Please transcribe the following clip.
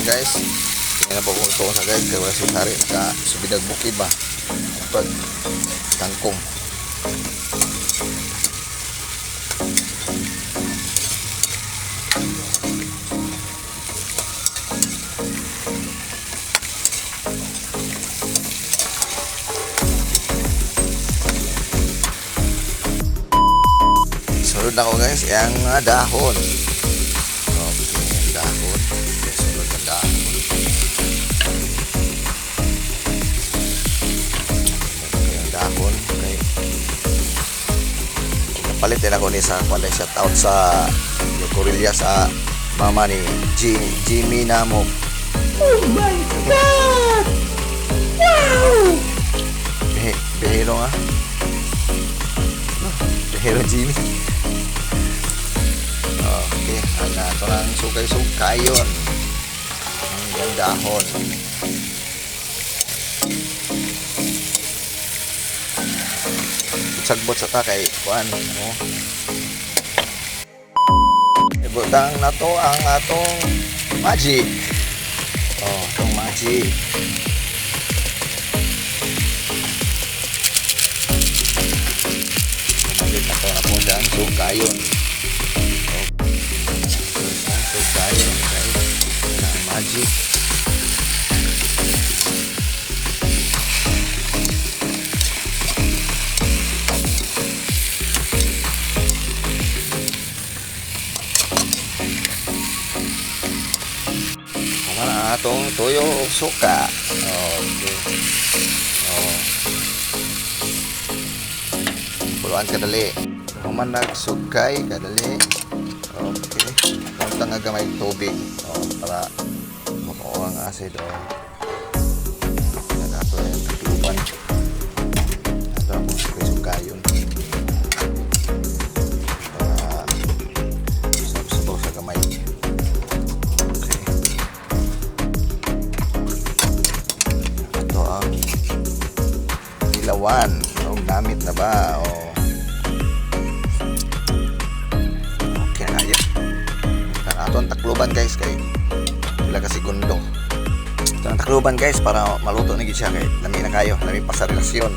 morning guys. Tingnan na ito sa guys. Kaya wala si Sari. Naka subidag bukid ba. Pag tangkong. Sunod na ko guys, mga dahon. Napalit din ako ni sa wala shout out sa Yokorilya sa mama ni G, Jimmy Namo. Oh my God! Wow! Behe, behero nga. Behero Jimmy. Okay, ang nato ng sukay-sukayon. Ang yung dahon. Sagbot sa ta kay kuan mo. Ibutang na to ang atong magic. Oh, itong magic. Kumalit na to na po dyan. Sukayon. Okay. Sukayon. Okay. Na magic. Atong tuyo o suka. Okay. Oh. Puluan kadali. Human nagsugkay kadali. Okay. Punta nga gamay tubig. Oh, para makuha ang acid. Oh. Ilawan. O, gamit na ba? O. Okay na. Ito na ang takluban guys kay sila kasi gundo. Ito ang takluban guys para maluto na gid siya kay lami na kayo, lami pa sa relasyon.